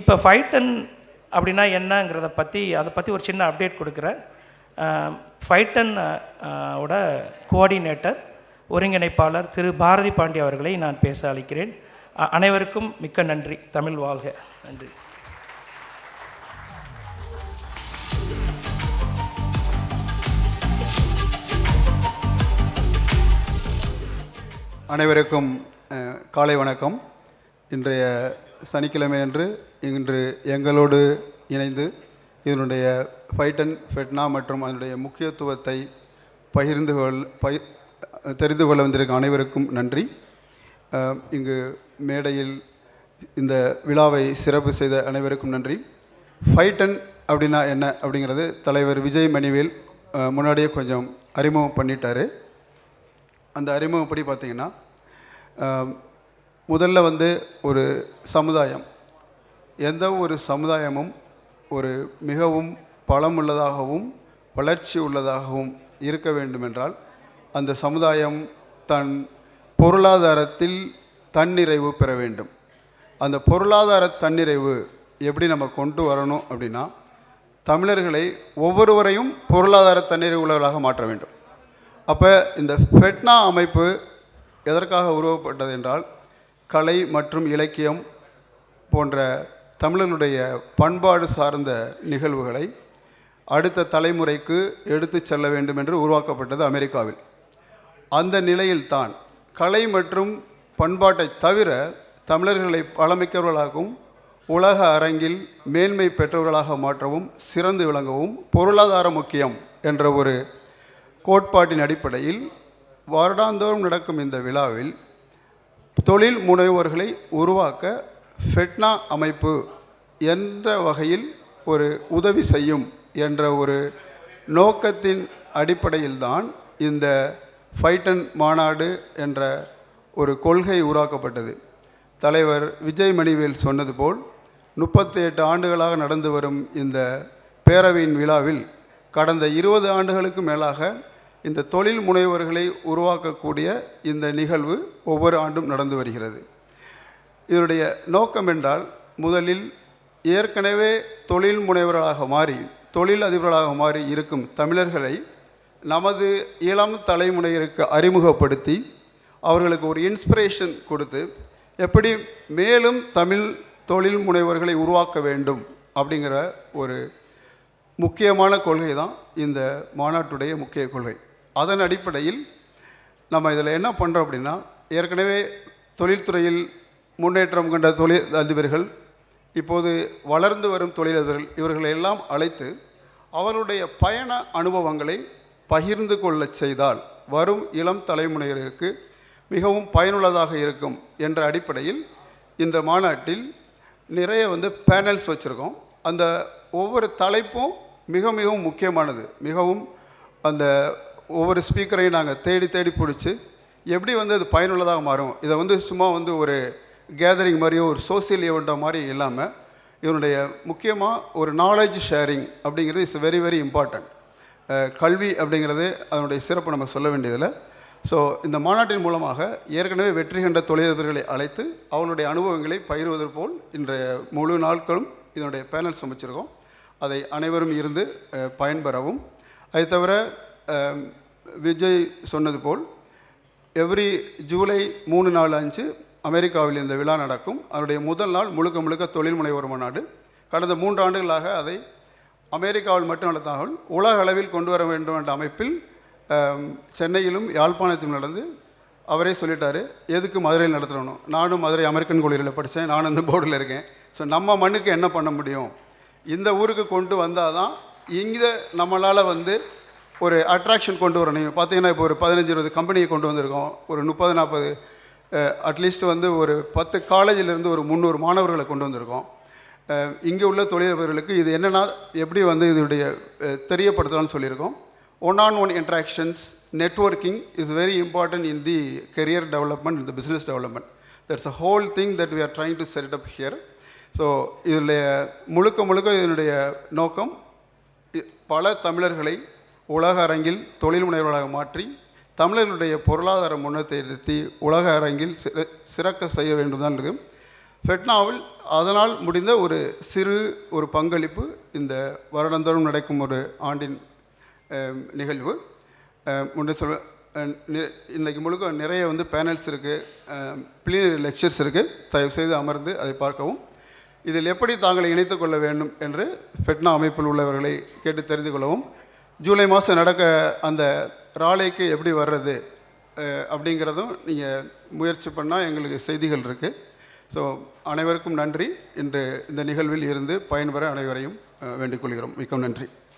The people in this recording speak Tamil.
இப்போ ஃபைட்டன் அப்படின்னா என்னங்கிறத பற்றி அதை பற்றி ஒரு சின்ன அப்டேட் கொடுக்குறேன். ஃபைட்டன் ஓட கோஆர்டினேட்டர் ஒருங்கிணைப்பாளர் திரு பாரதி பாண்டி அவர்களை நான் பேச அழைக்கிறேன். அனைவருக்கும் மிக்க நன்றி. தமிழ் வாழ்க. நன்றி. அனைவருக்கும் காலை வணக்கம். இன்றைய சனிக்கிழமை அன்று இன்று எங்களோடு இணைந்து இதனுடைய ஃபைட்டன் ஃபெட்னா மற்றும் அதனுடைய முக்கியத்துவத்தை பகிர்ந்து கொள் பகி தெரிந்து கொள்ள வந்திருக்க அனைவருக்கும் நன்றி. இங்கு மேடையில் இந்த விழாவை சிறப்பு செய்த அனைவருக்கும் நன்றி. ஃபைட்டன் அப்படின்னா என்ன அப்படிங்கிறது தலைவர் விஜய் மணிவேல் முன்னாடியே கொஞ்சம் அறிமுகம் பண்ணிட்டார். அந்த அறிமுகப்படி பார்த்திங்கன்னா முதல்ல வந்து ஒரு சமுதாயம். எந்த ஒரு சமுதாயமும் ஒரு மிகவும் பலமுள்ளதாகவும் வளர்ச்சி உள்ளதாகவும் இருக்க வேண்டுமென்றால் அந்த சமுதாயம் தன் பொருளாதாரத்தில் தன்னிறைவு பெற வேண்டும். அந்த பொருளாதார தன்னிறைவு எப்படி நம்ம கொண்டு வரணும் அப்படின்னா தமிழர்களை ஒவ்வொருவரையும் பொருளாதார தன்னிறைவு உள்ளவர்களாக மாற்ற வேண்டும். அப்போ இந்த ஃபெட்னா அமைப்பு எதற்காக உருவப்பட்டது என்றால் கலை மற்றும் இலக்கியம் போன்ற தமிழனுடைய பண்பாடு சார்ந்த நிகழ்வுகளை அடுத்த தலைமுறைக்கு எடுத்துச் செல்ல வேண்டும் என்று உருவாக்கப்பட்டது அமெரிக்காவில். அந்த நிலையில்தான் கலை மற்றும் பண்பாட்டை தவிர தமிழர்களை பழமிக்கவர்களாகவும் உலக அரங்கில் மேன்மை பெற்றவர்களாக மாற்றவும் சிறந்து விளங்கவும் பொருளாதார முக்கியம் என்ற ஒரு கோட்பாட்டின் அடிப்படையில் வருடாந்தோறும் நடக்கும் இந்த விழாவில் தொழில் முனைவோர்களை உருவாக்க ஃபெட்னா அமைப்பு என்ற வகையில் ஒரு உதவி செய்யும் என்ற ஒரு நோக்கத்தின் அடிப்படையில்தான் இந்த ஃபைட்டன் மாநாடு என்ற ஒரு கொள்கை உருவாக்கப்பட்டது. தலைவர் விஜய் மணிவேல் சொன்னது போல் முப்பத்தி எட்டு ஆண்டுகளாக நடந்து வரும் இந்த பேரவையின் விழாவில் கடந்த இருபது ஆண்டுகளுக்கு மேலாக இந்த தொழில் முனைவர்களை உருவாக்கக்கூடிய இந்த நிகழ்வு ஒவ்வொரு ஆண்டும் நடந்து வருகிறது. இதனுடைய நோக்கம் என்றால் முதலில் ஏற்கனவே தொழில் முனைவர்களாக மாறி தொழில் அதிபர்களாக மாறி இருக்கும் தமிழர்களை நமது இளம் தலைமுறையினருக்கு அறிமுகப்படுத்தி அவர்களுக்கு ஒரு இன்ஸ்பிரேஷன் கொடுத்து எப்படி மேலும் தமிழ் தொழில் முனைவர்களை உருவாக்க வேண்டும் அப்படிங்கிற ஒரு முக்கியமான கொள்கை தான் இந்த மாநாட்டுடைய முக்கிய கொள்கை. அதன் அடிப்படையில் நம்ம இதில் என்ன பண்ணுறோம் அப்படின்னா ஏற்கனவே தொழில்துறையில் முன்னேற்றம் கண்ட தொழில் அதிபர்கள் இப்போது வளர்ந்து வரும் தொழிலதிபர்கள் இவர்களை எல்லாம் அழைத்து அவருடைய பயண அனுபவங்களை பகிர்ந்து கொள்ளச் செய்தால் வரும் இளம் தலைமுறையினருக்கு மிகவும் பயனுள்ளதாக இருக்கும் என்ற அடிப்படையில் இந்த மாநாட்டில் நிறைய வந்து பேனல்ஸ் வச்சுருக்கோம். அந்த ஒவ்வொரு தலைப்பும் மிக மிகவும் முக்கியமானது. மிகவும் அந்த ஒவ்வொரு ஸ்பீக்கரையும் நாங்கள் தேடி தேடி பிடிச்சி எப்படி வந்து அது பயனுள்ளதாக மாறும்? இதை வந்து சும்மா வந்து ஒரு கேதரிங் மாதிரியோ ஒரு சோசியல் ஈவெண்ட்டோ மாதிரி இல்லாமல் இதனுடைய முக்கியமாக ஒரு நாலேஜ் ஷேரிங் அப்படிங்கிறது இஸ் வெரி வெரி இம்பார்ட்டண்ட் கல்வி அப்படிங்கிறது அதனுடைய சிறப்பு நம்ம சொல்ல வேண்டியதில்லை. ஸோ இந்த மாநாட்டின் மூலமாக ஏற்கனவே வெற்றி கண்ட தொழிலதிபர்களை அழைத்து அவர்களுடைய அனுபவங்களை பகிர்வது போல் இன்றைய முழு நாட்களும் இதனுடைய பேனல்ஸ் அமைச்சிருக்கோம் அதை அனைவரும் இருந்து பயன்பெறவும். அதை தவிர விஜய் சொன்னது போல் எவ்ரி ஜூலை மூணு நாலு அஞ்சு அமெரிக்காவில் இந்த விழா நடக்கும். அதனுடைய முதல் நாள் முழுக்க முழுக்க தொழில் முனைவோர் மாநாடு கடந்த மூன்று ஆண்டுகளாக அதை அமெரிக்காவில் மட்டும் நடத்தாமல் உலக அளவில் கொண்டு வர வேண்டும் என்ற அமைப்பில் சென்னையிலும் யாழ்ப்பாணத்திலும் நடந்து அவரே சொல்லிட்டார் எதுக்கு மதுரையில் நடத்தணும்? நானும் மதுரை அமெரிக்கன் கல்லூரியில் படித்தேன் நானும் இந்த போர்டில் இருக்கேன். ஸோ நம்ம மண்ணுக்கு என்ன பண்ண முடியும்? இந்த ஊருக்கு கொண்டு வந்தால் தான் இங்கே நம்மளால் வந்து ஒரு அட்ராக்ஷன் கொண்டு வரணும். பார்த்தீங்கன்னா இப்போ ஒரு பதினஞ்சு இருபது கம்பெனியை கொண்டு வந்திருக்கோம். ஒரு முப்பது நாற்பது அட்லீஸ்ட் வந்து ஒரு பத்து காலேஜிலேருந்து ஒரு முந்நூறு மாணவர்களை கொண்டு வந்திருக்கோம். இங்கே உள்ள தொழிலதிபர்களுக்கு இது என்னென்னா எப்படி வந்து இதனுடைய தெரியப்படுத்தலாம்னு சொல்லியிருக்கோம். One on one interactions networking is very important in the career development இந்த business development that's a whole thing that we are trying to set up here so இதில் முழுக்க முழுக்க இதனுடைய நோக்கம் பல தமிழர்களை உலக அரங்கில் தொழில் முனைவர்களாக மாற்றி தமிழர்களுடைய பொருளாதார முன்னேற்றத்தை நிறுத்தி உலக அரங்கில் சிற- சிறக்க செய்ய வேண்டும் தான் இருக்கு ஃபெட்னாவில் அதனால் முடிந்த ஒரு சிறு ஒரு பங்களிப்பு இந்த வருடந்தோறும் நடக்கும் ஒரு ஆண்டின் நிகழ்வு. முன்னே சொல்ல இன்றைக்கு முழுக்க நிறைய வந்து பேனல்ஸ் இருக்குது பிளினரி லெக்சர்ஸ் இருக்குது தயவுசெய்து அமர்ந்து அதை பார்க்கவும். இதில் எப்படி தாங்களை இணைத்துக்கொள்ள வேண்டும் என்று ஃபெட்னா அமைப்பில் உள்ளவர்களை கேட்டு தெரிந்து கொள்ளவும். ஜூலை மாதம் நடக்க அந்த ராலைக்கு எப்படி வர்றது அப்படிங்கிறதும் நீங்கள் முயற்சி பண்ணால் எங்களுக்கு செய்திகள் இருக்குது ஸோ அனைவருக்கும் நன்றி. இன்று இந்த நிகழ்வில் இருந்து பயன்பெற அனைவரையும் அஹ், வேண்டிக் கொள்கிறோம். மிக்க நன்றி.